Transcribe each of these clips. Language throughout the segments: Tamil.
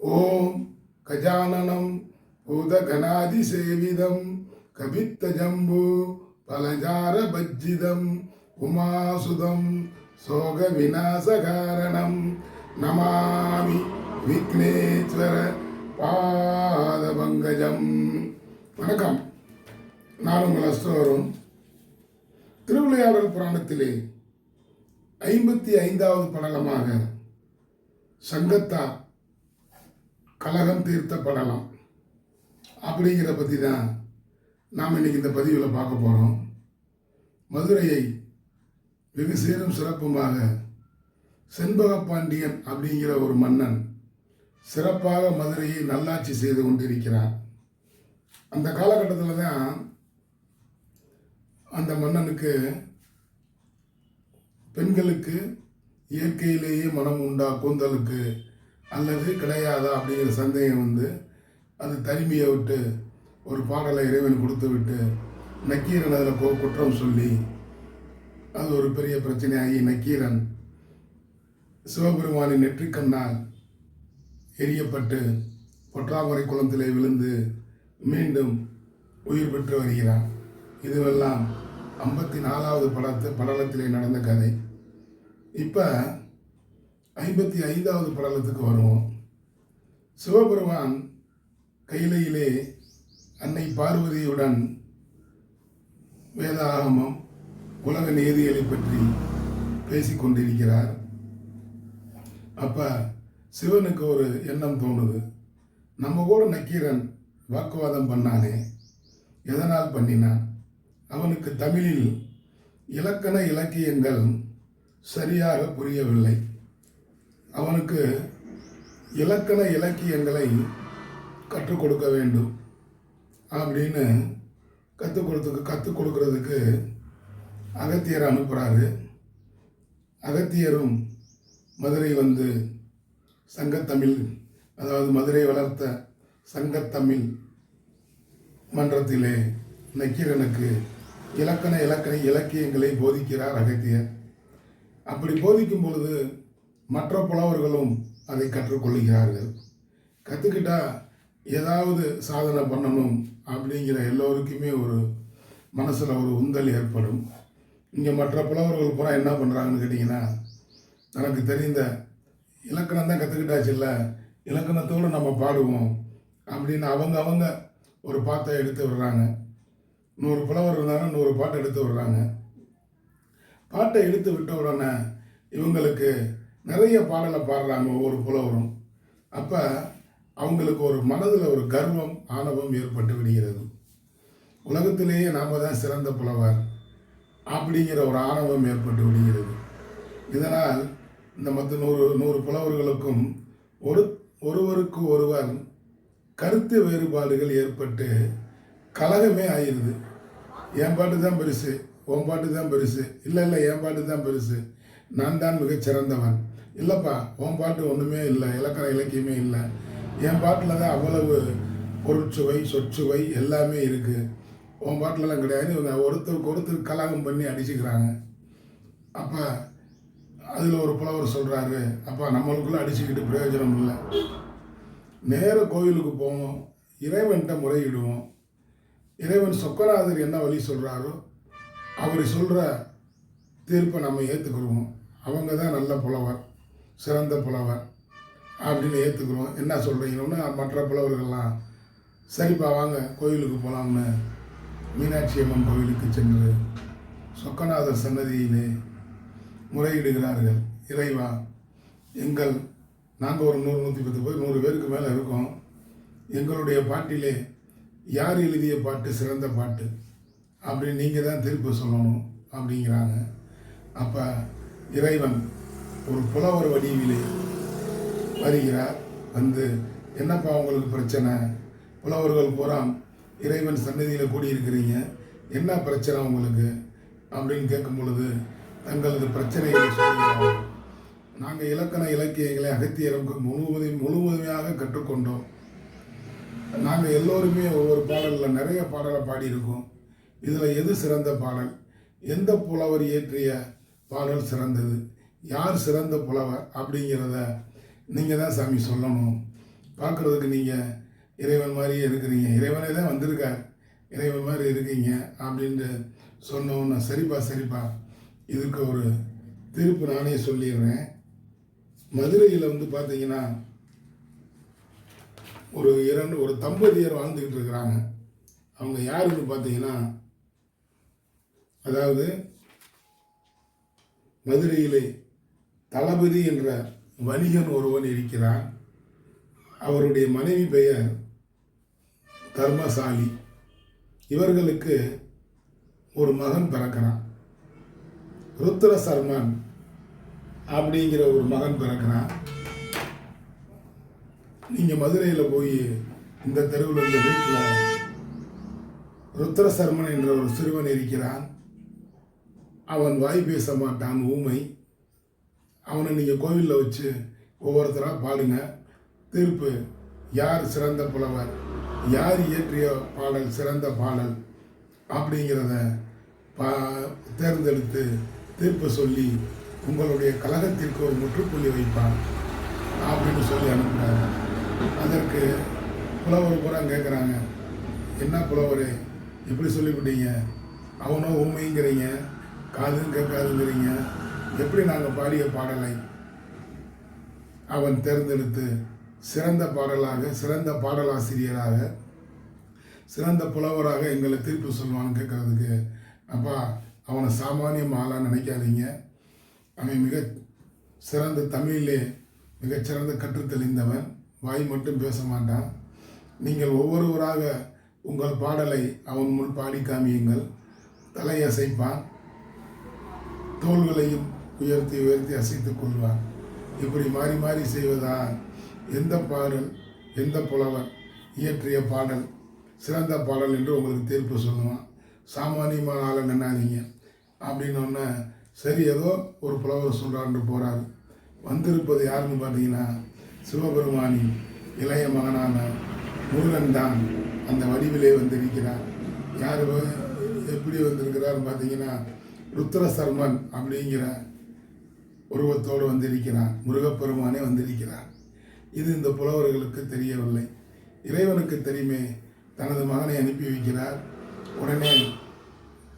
ஓம் கஜானனம் பூதகணாதிசேவிதம் கபித்தஜம்பு பலஜார பஜ்ஜிதம் உமாசுதம் சோக விநாசகாரணம் நமாமி விக்னேஸ்வர பாதபங்கஜம். வணக்கம். நான் உங்கள் அஸ்தோரும் திருவிளையாடல் புராணத்திலே ஐம்பத்தி ஐந்தாவது படலமாக சங்கத்தா கலகம் தீர்த்தப்படலாம். அப்படிங்கிறத பற்றி தான் நாம் இன்றைக்கி இந்த பதிவில் பார்க்க போகிறோம் மதுரையை வெகு சீரும் சிறப்புமாக செண்பக பாண்டியன் அப்படிங்கிற ஒரு மன்னன் சிறப்பாக மதுரையை நல்லாட்சி செய்து கொண்டிருக்கிறார். அந்த காலகட்டத்தில் தான் அந்த மன்னனுக்கு பெண்களுக்கு இயற்கையிலேயே மனம் உண்டா கூந்தலுக்கு அல்லது கிடையாதா அப்படிங்கிற சந்தேகம் வந்து அது தனிமையை விட்டு ஒரு பாடலை இறைவன் கொடுத்து விட்டு நக்கீரன் அதில் குற்றம் சொல்லி அது ஒரு பெரிய பிரச்சனையாகி நக்கீரன் சிவபெருமானின் நெற்றிக்கண்ணால் எரியப்பட்டு பொற்றாமரை குளத்திலே விழுந்து மீண்டும் உயிர் பெற்று வருகிறான். இதுவெல்லாம் ஐம்பத்தி நாலாவது படத்து படலத்திலே நடந்த கதை. இப்போ ஐம்பத்தி ஐந்தாவது படலத்துக்கு வருவோம். சிவபெருமான் கையிலையிலே அன்னை பார்வதியுடன் வேதாகமம் உலக நீதிகளை பற்றி பேசிக்கொண்டிருக்கிறார் அப்போ சிவனுக்கு ஒரு எண்ணம் தோணுது. நம்ம கூட நக்கீரன் வாக்குவாதம் பண்ணானே எதனால் பண்ணினான்? அவனுக்கு தமிழில் இலக்கண இலக்கியங்கள் சரியாக புரியவில்லை. அவனுக்கு இலக்கண இலக்கியங்களை கற்றுக் கொடுக்க வேண்டும். அப்படின்னு கற்றுக் கொடுத்து கற்றுக் கொடுக்கறதுக்கு அகத்தியர் அனுப்புகிறாரு அகத்தியரும் மதுரை வந்து சங்கத்தமிழ் அதாவது மதுரை வளர்த்த சங்கத்தமிழ் மன்றத்திலே நக்கீரனுக்கு இலக்கண இலக்கண இலக்கியங்களை போதிக்கிறார் அகத்தியர். அப்படி போதிக்கும் பொழுது மற்ற புலவர்களும் அதை கற்றுக்கொள்கிறார்கள் கற்றுக்கிட்டால் ஏதாவது சாதனை பண்ணணும் அப்படிங்கிற எல்லோருக்குமே ஒரு மனசில் ஒரு உந்தல் ஏற்படும். இங்கே மற்ற புலவர்கள் பூரா என்ன பண்ணுறாங்கன்னு கேட்டிங்கன்னா எனக்கு தெரிந்த இலக்கணம் தான் கற்றுக்கிட்டாச்சுல்ல இலக்கணத்தோடு நம்ம பாடுவோம் அப்படின்னு அவங்க அவங்க ஒரு பாட்டை எடுத்து விடுறாங்க. நூறு புலவர் இருந்தாலும் நூறு பாட்டை எடுத்து விடுறாங்க. பாட்டை எடுத்து விட்ட உடனே இவங்களுக்கு நிறைய பாடலை பாடுறாங்க ஒவ்வொரு புலவரும். அப்போ அவங்களுக்கு ஒரு மனதில் ஒரு கர்வம் ஆணவம் ஏற்பட்டு விடுகிறது. உலகத்திலேயே நாம் தான் சிறந்த புலவர் அப்படிங்கிற ஒரு ஆணவம் ஏற்பட்டு விடுகிறது. இதனால் இந்த மற்ற நூறு நூறு புலவர்களுக்கும் ஒரு ஒருவருக்கு ஒருவர் கருத்து வேறுபாடுகள் ஏற்பட்டு கலகமே ஆயிடுது. என் பாட்டு தான் பெருசு உன் பாட்டு தான் பெருசு இல்லை இல்லை என் பாட்டு தான் பெருசு. நான் தான் மிகச்சிறந்தவன். இல்லைப்பா உன் பாட்டு ஒன்றுமே இல்லை இலக்கண இலக்கியமே இல்லை. என் பாட்டில் தான் அவ்வளவு பொருட்சுவை சொற்சுவை எல்லாமே இருக்குது உன் பாட்டிலலாம் கிடையாது. இவங்க ஒருத்தருக்கு ஒருத்தர் கலகம் பண்ணி அடிச்சுக்கிறாங்க. அப்போ அதில் ஒரு புலவர் சொல்கிறாரு அப்பா நம்மளுக்குள்ளே அடிச்சுக்கிட்டு பிரயோஜனம் இல்லை. நேர கோயிலுக்கு போவோம் இறைவன்கிட்ட முறையிடுவோம். இறைவன் சொக்கநாதர் என்ன வழி சொல்கிறாரோ அவர் சொல்கிற தீர்ப்பை நம்ம ஏற்றுக்கிடுவோம் அவங்க தான் நல்ல புலவர் சிறந்த புலவர் அப்படின்னு ஏற்றுக்குறோம் என்ன சொல்கிறீங்கன்னா மற்ற புலவர்கள்லாம் சரிப்பா வாங்க கோயிலுக்கு போகலாம்னு மீனாட்சி அம்மன் கோயிலுக்கு சென்று சொக்கநாதர் சன்னதியிலே முறையிடுகிறார்கள். இறைவா எங்கள் நாங்கள் ஒரு நூறு நூற்றி பத்து பேர் நூறு பேருக்கு மேலே இருக்கோம். எங்களுடைய பாட்டிலே யார் எழுதிய பாட்டு சிறந்த பாட்டு அப்படின்னு நீங்கள் தான் திருப்பி சொல்லணும் அப்படிங்கிறாங்க. அப்போ இறைவன் ஒரு புலவர் வடிவிலே வருகிறார். வந்து என்னப்பா உங்களுக்கு பிரச்சனை? புலவர்கள் பூரா இறைவன் சன்னதியில் கூடியிருக்கிறீங்க. என்ன பிரச்சனை உங்களுக்கு? அப்படின்னு கேட்கும் பொழுது தங்களது பிரச்சனைகளை சொல்கிறார்கள் நாங்கள் இலக்கண இலக்கியங்களை அகத்தியருக்கு முழுவதும் முழுவதுமையாக கற்றுக்கொண்டோம். நாங்கள் எல்லோருமே ஒவ்வொரு பாடலில் நிறைய பாடலை பாடியிருக்கோம். இதில் எது சிறந்த பாடல்? எந்த புலவர் இயற்றிய பாடல் சிறந்தது. யார் சிறந்த புலவர் அப்படிங்கிறத நீங்கள் தான் சாமி சொல்லணும். பார்க்குறதுக்கு நீங்கள் இறைவன் மாதிரியே இருக்கிறீங்க. இறைவனே தான் வந்திருக்கார். இறைவன் மாதிரி இருக்கீங்க அப்படின்ட்டு சொன்னோன்னா சரிப்பா சரிப்பா. இதுக்கு ஒரு தீர்ப்பு நானே சொல்லிடுறேன். மதுரையில் வந்து பார்த்தீங்கன்னா ஒரு இரண்டு ஒரு தம்பதியர் வாழ்ந்துக்கிட்டு இருக்கிறாங்க. அவங்க யாருன்னு பார்த்தீங்கன்னா அதாவது மதுரையிலே தளபதி என்ற வணிகன் ஒருவன் இருக்கிறான். அவருடைய மனைவி பெயர் தர்மசாலி. இவர்களுக்கு ஒரு மகன் பிறக்கிறான். ருத்ர சர்மன் அப்படிங்கிற ஒரு மகன் பிறக்கிறான். நீங்கள் மதுரையில் போய் இந்த தெருவில் இந்த வீட்டில் ருத்ர சர்மன் என்ற ஒரு சிறுவன் இருக்கிறான். அவன் வாய் பேச மாட்டான் ஊமை. அவனை நீங்கள் கோவிலில் வச்சு ஒவ்வொருத்தராக பாடுங்க. தீர்ப்பு யார் சிறந்த புலவர் யார் இயற்றிய பாடல் சிறந்த பாடல் அப்படிங்கிறத பா தேர்ந்தெடுத்து தீர்ப்பு சொல்லி உங்களுடைய கழகத்திற்கு ஒரு முற்றுப்புள்ளி வைப்பான் அப்படின்னு சொல்லி அனுப்புகிறாங்க அதற்கு புலவர் பூரா கேட்குறாங்க என்ன புலவரே எப்படி சொல்லிவிட்டீங்க. அவனோ உண்மைங்கிறீங்க காதும் கேட்காதுங்கிறீங்க எப்படி நாங்கள் பாடிய பாடலை அவன் தேர்ந்தெடுத்து சிறந்த பாடலாக சிறந்த பாடலாசிரியராக சிறந்த புலவராக எங்களை தீர்ப்பு சொல்லுவான்னு கேட்குறதுக்கு அப்பா அவனை சாமானியம் ஆளாக நினைக்காதீங்க. அவன் மிக சிறந்த தமிழிலே மிகச்சிறந்த கற்றுத்தெளிந்தவன். வாய் மட்டும் பேச மாட்டான். நீங்கள் ஒவ்வொருவராக உங்கள் பாடலை அவன் முன் பாடி காமியுங்கள். தலையசைப்பான். தோள்களையும் உயர்த்தி உயர்த்தி அசைத்துக் கொள்வார். இப்படி மாறி மாறி செய்வதால் எந்த பாடல் எந்த புலவர் இயற்றிய பாடல் சிறந்த பாடல் என்று உங்களுக்கு தீர்ப்பு சொல்லுவான் சாமானியமான ஆளை நின்னாதீங்க. அப்படின்னோடனே சரி ஏதோ ஒரு புலவர் சொல்கிறான்னு போகிறாரு வந்திருப்பது யாருன்னு பார்த்தீங்கன்னா சிவபெருமானின் இளைய மகனான முருகன் தான் அந்த வடிவிலே வந்திருக்கிறார். யார் எப்படி வந்திருக்கிறார் பார்த்தீங்கன்னா ருத்ர சர்மன் அப்படிங்கிற உருவத்தோடு வந்திருக்கிறார். முருகப்பெருமானே வந்திருக்கிறார். இது இந்த புலவர்களுக்கு தெரியவில்லை. இறைவனுக்கு தெரியுமே தனது மகனை அனுப்பி வைக்கிறார். உடனே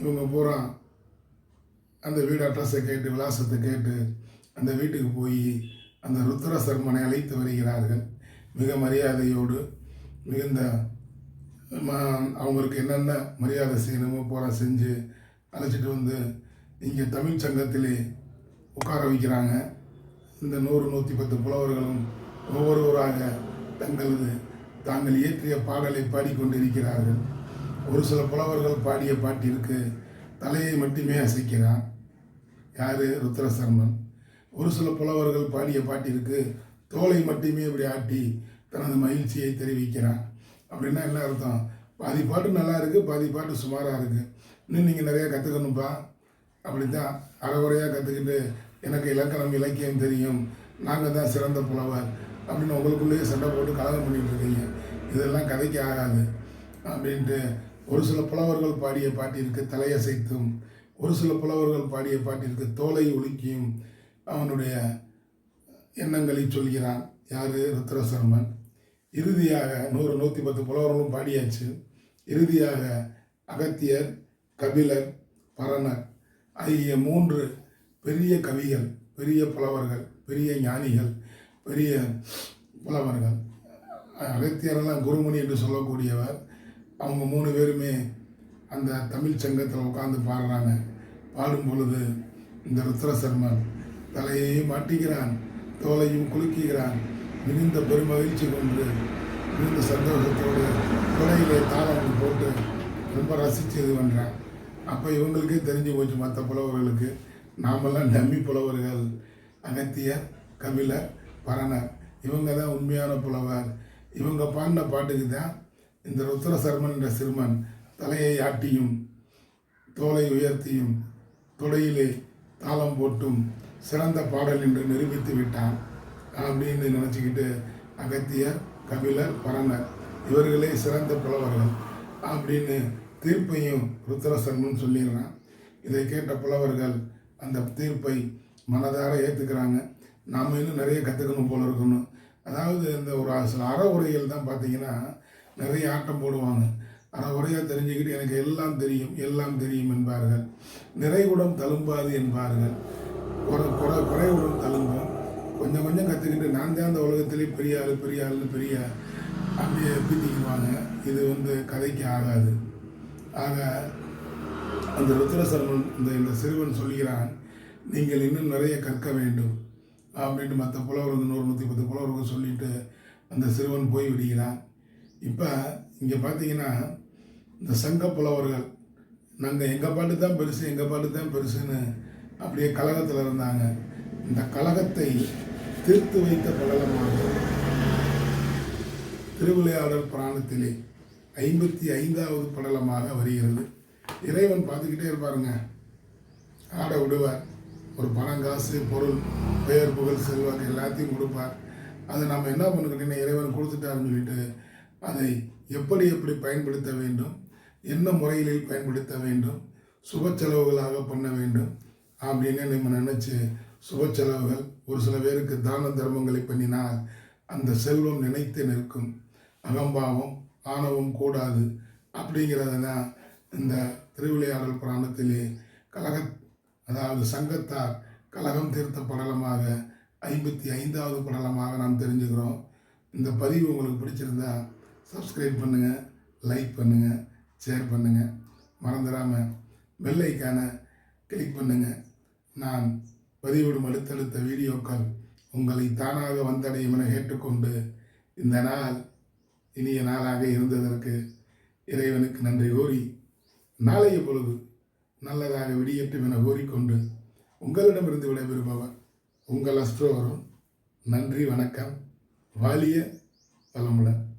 இவங்க பூரா அந்த வீடு அட்ரஸை கேட்டு விலாசத்தை கேட்டு அந்த வீட்டுக்கு போய் அந்த ருத்ர சர்மனை அழைத்து வருகிறார்கள். மிக மரியாதையோடு மிகுந்த அவங்களுக்கு என்னென்ன மரியாதை செய்யணுமோ போல செஞ்சு அழைச்சிட்டு வந்து இங்கே தமிழ் சங்கத்திலே உட்கார வைக்கிறாங்க. இந்த நூறு நூற்றி பத்து புலவர்களும் ஒவ்வொருவராக தங்களது தாங்கள் இயற்றிய பாடலை பாடிக்கொண்டிருக்கிறார்கள். ஒரு சில புலவர்கள் பாடிய பாட்டிற்கு தலையை மட்டுமே அசைக்கிறான். யார்? ருத்ரசர்மன். ஒரு சில புலவர்கள் பாடிய பாட்டிற்கு தோலை மட்டுமே இப்படி ஆட்டி தனது மகிழ்ச்சியை தெரிவிக்கிறான். அப்படின்னா என்ன அர்த்தம்? பாதி பாட்டு நல்லா இருக்குது பாதி பாட்டு சுமாராக இருக்குது இன்னும் நீங்கள் நிறையா கற்றுக்கணும்ப்பா அப்படி தான் அறகுறையாக கற்றுக்கிட்டு எனக்கு இலக்கணம் இலக்கியம் தெரியும். நாங்கள் தான் சிறந்த புலவர். அப்படின்னு உங்களுக்குள்ளேயே சண்டை போட்டு கலகம் பண்ணிகிட்டு இருக்கீங்க. இதெல்லாம் கதைக்கு ஆகாது. அப்படின்ட்டு ஒரு சில புலவர்கள் பாடிய பாட்டிற்கு தலையசைத்தும் ஒரு சில புலவர்கள் பாடிய பாட்டிற்கு தோலை ஒழுக்கியும் அவனுடைய எண்ணங்களை சொல்கிறான். யார்? ருத்ரசர்மன். இறுதியாக நூறு நூற்றி பத்து புலவர்களும் பாடியாச்சு. இறுதியாக அகத்தியர் கபிலர் பரணர் ஆகிய மூன்று பெரிய கவிகள் பெரிய புலவர்கள் பெரிய ஞானிகள் பெரிய புலவர்கள். அகத்தியரெல்லாம் குருமணி என்று சொல்லக்கூடியவர். அவங்க மூணு பேருமே அந்த தமிழ் சங்கத்தில் உட்காந்து பாடுறாங்க. பாடும் பொழுது இந்த ருத்ரசர்மன் தலையையும் மாட்டிக்கிறான் தோலையும் குலுக்குகிறான். மிகுந்த பெருமகிழ்ச்சி கொண்டு மிகுந்த சந்தோஷத்தோடு தொலையிலே தாளம் போட்டு ரொம்ப ரசித்து இது பண்ணுறான் அப்போ இவங்களுக்கே தெரிஞ்சு போச்சு மற்ற புலவர்களுக்கு. நாமெல்லாம் டம்மி புலவர்கள். அகத்தியர் கபிலர் பரணர். இவங்க தான் உண்மையான புலவர். இவங்க பாடின பாட்டுக்கு தான் இந்த ருத்ர சர்மன் என்ற சிறுமன் தலையை ஆட்டியும் தோலை உயர்த்தியும் தொடையிலே தாளம் போட்டும் சிறந்த பாடல் என்று நிரூபித்து விட்டான் அப்படின்னு நினச்சிக்கிட்டு அகத்தியர் கபிலர் பரணர் இவர்களே சிறந்த புலவர்கள் அப்படின்னு தீர்ப்பையும் ருத்ரசர்மன் சொல்லிடுறான். இதை கேட்ட புலவர்கள் அந்த தீர்ப்பை மனதார ஏற்றுக்கிறாங்க நாம் இன்னும் நிறைய கற்றுக்கணும் போல இருக்கணும் அதாவது இந்த ஒரு சில அறவுரைகள் தான் பார்த்தீங்கன்னா நிறைய ஆட்டம் போடுவாங்க. அறவுரையாக தெரிஞ்சுக்கிட்டு எனக்கு எல்லாம் தெரியும் எல்லாம் தெரியும் என்பார்கள். நிறைவுடன் தழும்பாது என்பார்கள். குறை குறை குறைவுடன் தழும்பும். கொஞ்சம் கொஞ்சம் கற்றுக்கிட்டு நான் தான் அந்த உலகத்திலே பெரிய ஆள் பெரிய ஆள் பெரிய அப்படியே பீத்திக்குவாங்க இது வந்து கதைக்கு ஆகாது. ஆக அந்த ருத்ரசர்மன் இந்த இந்த சிறுவன் சொல்கிறான் நீங்கள் இன்னும் நிறைய கற்க வேண்டும். அப்படின்ட்டு மற்ற புலவர்கள் நூறு நூற்றி பத்து புலவர்கள் சொல்லிட்டு அந்த சிறுவன் போய் விடுகிறான். இப்போ இங்கே பார்த்தீங்கன்னா இந்த சங்க புலவர்கள் நாங்கள் எங்கள் பாட்டு தான் பெருசு எங்கள் பாட்டு தான் பெருசுன்னு அப்படியே கழகத்தில் இருந்தாங்க. இந்த கழகத்தை தீர்த்து வைத்த படலமாக திருவிளையாடல் புராணத்திலே ஐம்பத்தி ஐந்தாவது படலமாக வருகிறது. இறைவன் பார்த்துக்கிட்டே இருப்பாருங்க. ஆட விடுவார். ஒரு பணம் காசு பொருள் பெயர் புகழ் செல்வாக்கு எல்லாத்தையும் கொடுப்பார். அதை நம்ம என்ன பண்ணுக்கிட்டீங்கன்னா இறைவன் கொடுத்துட்டாருன்னு சொல்லிட்டு அதை எப்படி எப்படி பயன்படுத்த வேண்டும்? என்ன முறையில் பயன்படுத்த வேண்டும்? சுப செலவுகளாக பண்ண வேண்டும். அப்படின்னு நம்ம நினச்சி சுப செலவுகள் ஒரு சில பேருக்கு தான தர்மங்களை பண்ணினால் அந்த செல்வம் நினைத்து நிற்கும். அகம்பாவம் ஆணவம் கூடாது அப்படிங்கிறதுனா இந்த திருவிளையாடல் புராணத்திலே கழக அதாவது சங்கத்தார் கழகம் தீர்த்த படலமாக ஐம்பத்தி ஐந்தாவது படலமாக நாம் தெரிஞ்சுக்கிறோம். இந்த பதிவு உங்களுக்கு பிடிச்சிருந்தா சப்ஸ்கிரைப் பண்ணுங்கள் லைக் பண்ணுங்கள் ஷேர் பண்ணுங்கள் மறந்துடாமல் வெள்ளைக்கான கிளிக் பண்ணுங்கள் நான் பதிவிடும் அடுத்தடுத்த வீடியோக்கள் உங்களை தானாக வந்தடையும் என கேட்டுக்கொண்டு இந்த நாள் இனிய நாளாக இருந்ததற்கு இறைவனுக்கு நன்றி கூறி நாளைய பொழுது நல்லதாக விடியட்டும் என கூறிக்கொண்டு உங்களிடமிருந்து விடைபெறுபவர் உங்கள் அஸ்ட்ரோவரும். நன்றி வணக்கம். வாலிய வளமுடன்.